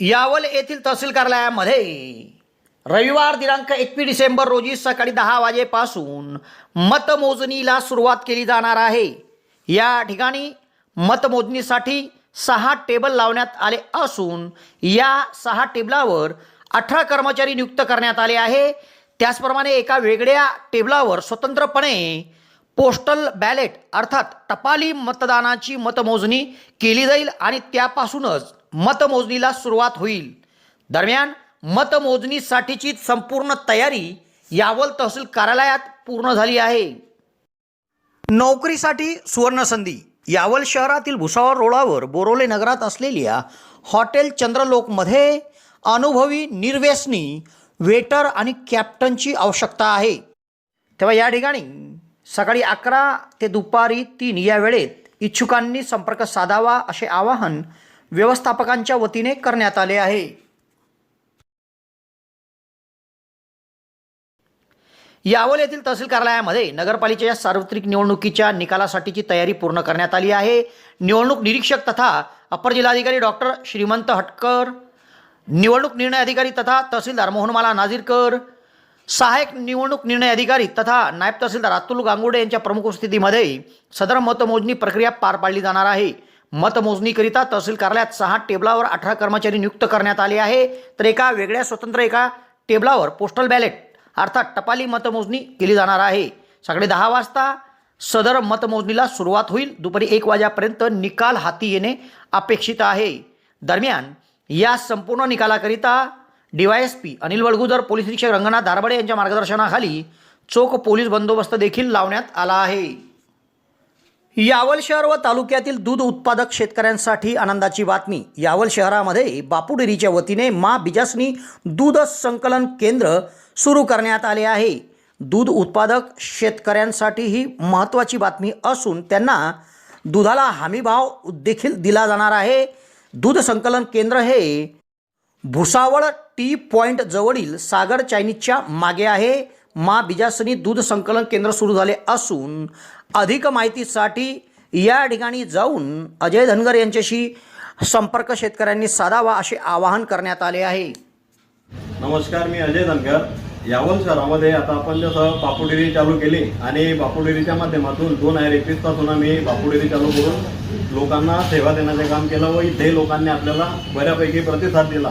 यावल येथील तहसील कार्यालयामध्ये रविवार दिनांक एकवीस डिसेंबर रोजी सकाळी दहा वाजेपासून मतमोजणीला सुरुवात केली जाणार आहे. या ठिकाणी मतमोजणीसाठी सहा टेबल लावण्यात आले असून या सहा टेबलावर अठरा कर्मचारी नियुक्त करण्यात आले आहे. त्याचप्रमाणे एका वेगळ्या टेबलावर स्वतंत्रपणे पोस्टल बॅलेट अर्थात टपाली मतदानाची मतमोजणी केली जाईल आणि त्यापासूनच मतमोजणीला सुरुवात होईल. दरम्यान मतमोजणीसाठीची संपूर्ण तयारी यावल तहसील कार्यालयात पूर्ण झाली आहे. नोकरीसाठी सुवर्णसंधी. यावल शहरातील भुसावळ रोडावर बोरोले नगरात असलेल्या हॉटेल चंद्रलोकमध्ये अनुभवी निर्व्यसनी वेटर आणि कॅप्टनची आवश्यकता आहे. तेव्हा या ठिकाणी सकाळी अकरा ते दुपारी तीन या वेळेत इच्छुकांनी संपर्क साधावा असे आवाहन व्यवस्थापकांच्या वतीने करण्यात आले आहे. यावल येथील तहसील कार्यालयामध्ये नगरपालिकेच्या सार्वत्रिक निवडणुकीच्या निकालासाठीची तयारी पूर्ण करण्यात आली आहे. निवडणूक निरीक्षक तथा अपर जिल्हाधिकारी डॉक्टर श्रीमंत हटकर निवडणूक निर्णय अधिकारी तथा तहसीलदार मोहनमाला नाझीरकर सहाय्यक निवडणूक निर्णय अधिकारी तथा नायब तहसीलदार अतुल गांगुडे यांच्या प्रमुख उपस्थितीमध्ये सदर मतमोजणी प्रक्रिया पार पाडली जाणार आहे. मतमोजणीकरिता तहसील कार्यालयात सहा टेबलावर अठरा कर्मचारी नियुक्त करण्यात आले आहे. तर एका वेगळ्या स्वतंत्र एका टेबलावर पोस्टल बॅलेट अर्थात टपाली मतमोजणी केली जाणार आहे. सकाळी दहा वाजता सदर मतमोजणीला सुरुवात होईल. दुपारी एक वाजेपर्यंत निकाल हाती येणे अपेक्षित आहे. दरम्यान या संपूर्ण निकालाकरिता डीवायएसपी अनिल वडगुजर पोलीस निरीक्षक रंगनाथ धारबडे यांच्या मार्गदर्शनाखाली चोख पोलीस बंदोबस्त देखील लावण्यात आला आहे. यावल शहर व तालुक्यातील दूध उत्पादक शेतकऱ्यांसाठी आनंदाची बातमी. यावल शहरामध्ये बापूडेरीच्या वतीने मा बिजासनी दूध संकलन केंद्र सुरू करण्यात आले आहे. दूध उत्पादक शेतकऱ्यांसाठी ही महत्त्वाची बातमी असून त्यांना दुधाला हमीभाव देखील दिला जाणार आहे. दूध संकलन केंद्र हे भुसावळ टी पॉईंट जवळील सागर चायनीजच्या मागे आहे. मा बिजासनी दूध संकलन केंद्र सुरू झाले असून अधिक माहितीसाठी या ठिकाणी जाऊन अजय धनगर यांच्याशी संपर्क शेतकऱ्यांनी साधावा असे आवाहन करण्यात आले आहे. नमस्कार मी अजय धनगर. यावल शहरामध्ये आता आपण जसं बापूडेरी चालू केली आणि बापूडेरीच्या माध्यमातून दोन हजार एकवीसपासून आम्ही बापूडेरी चालू करून लोकांना सेवा देण्याचे काम केलं व इथे लोकांनी आपल्याला बऱ्यापैकी प्रतिसाद दिला.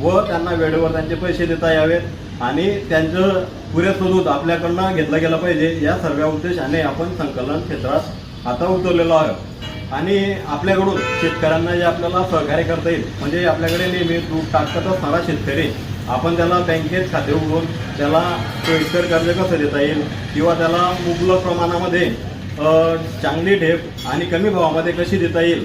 व त्यांना वेळेवर त्यांचे पैसे देता यावेत आणि त्यांचं पुरेसं दूध आपल्याकडनं घेतलं गेलं पाहिजे. या सर्व उद्देशाने आपण संकलन क्षेत्रात आता उतरलेलो आहोत. आणि आपल्याकडून शेतकऱ्यांना जे आपल्याला सहकार्य करता येईल म्हणजे आपल्याकडे नेहमी दूध टाकत असणारा शेतकरी. आपण त्याला बँकेत खाते उघडून त्याला सोयीस्कर कर्ज कसं देता येईल किंवा त्याला मुबलक प्रमाणामध्ये चांगली ढेप आणि कमी भावामध्ये कशी देता येईल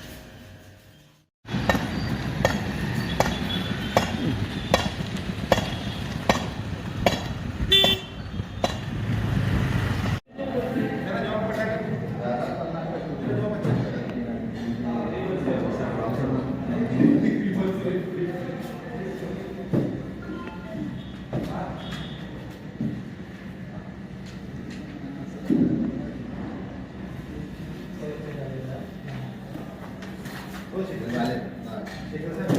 Gracias.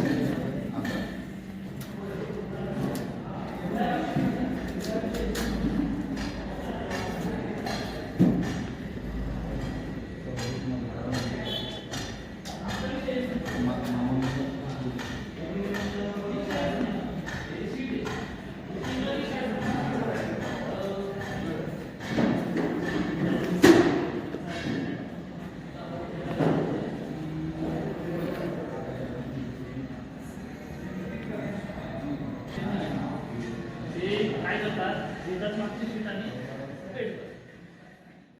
Das macht die